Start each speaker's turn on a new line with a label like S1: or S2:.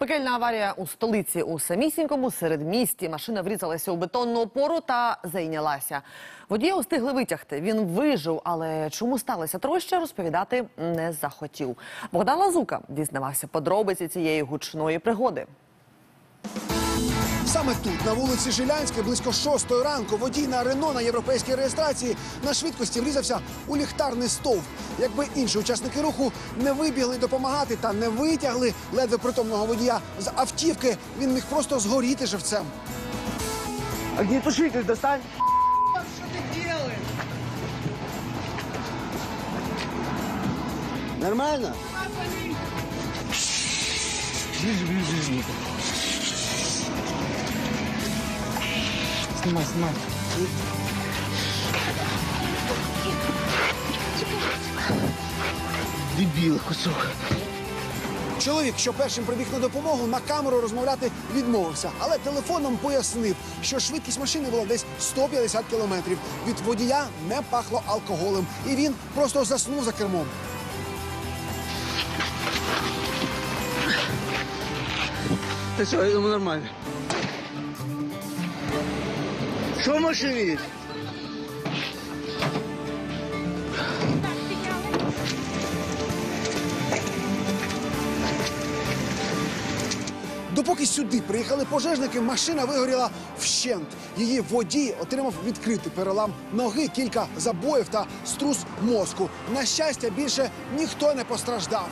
S1: Пекельна аварія у столиці у самісінькому середмісті. Машина врізалася у бетонну опору та зайнялася. Водія устигли витягти. Він вижив, але чому сталося троща, розповідати не захотів. Богдан Лазука дізнавався подробиці цієї гучної пригоди.
S2: Саме тут, на вулиці Жилянській, близько шостої ранку, водій на Рено на європейській реєстрації на швидкості врізався у ліхтарний стовп. Якби інші учасники руху не вибігли допомагати та не витягли ледве притомного водія з автівки, він міг просто згоріти живцем.
S3: Огнетушитель достань. Нормально? Ближе, ближе, ближе. Снимай, снимай. Дебил кусок.
S2: Чоловік, що першим прибіг на допомогу, на камеру розмовляти відмовився, але телефоном пояснив, що швидкість машини була десь 150 кілометрів. Від водія не пахло алкоголем, і він просто заснув за кермом.
S3: Все, я думаю, нормально. Что в машине?
S2: Допоки сюди приїхали пожежники, машина вигоріла вщент. Її водій отримав відкритий перелам ноги, кілька забоїв та струс мозку. На щастя, більше ніхто не постраждав.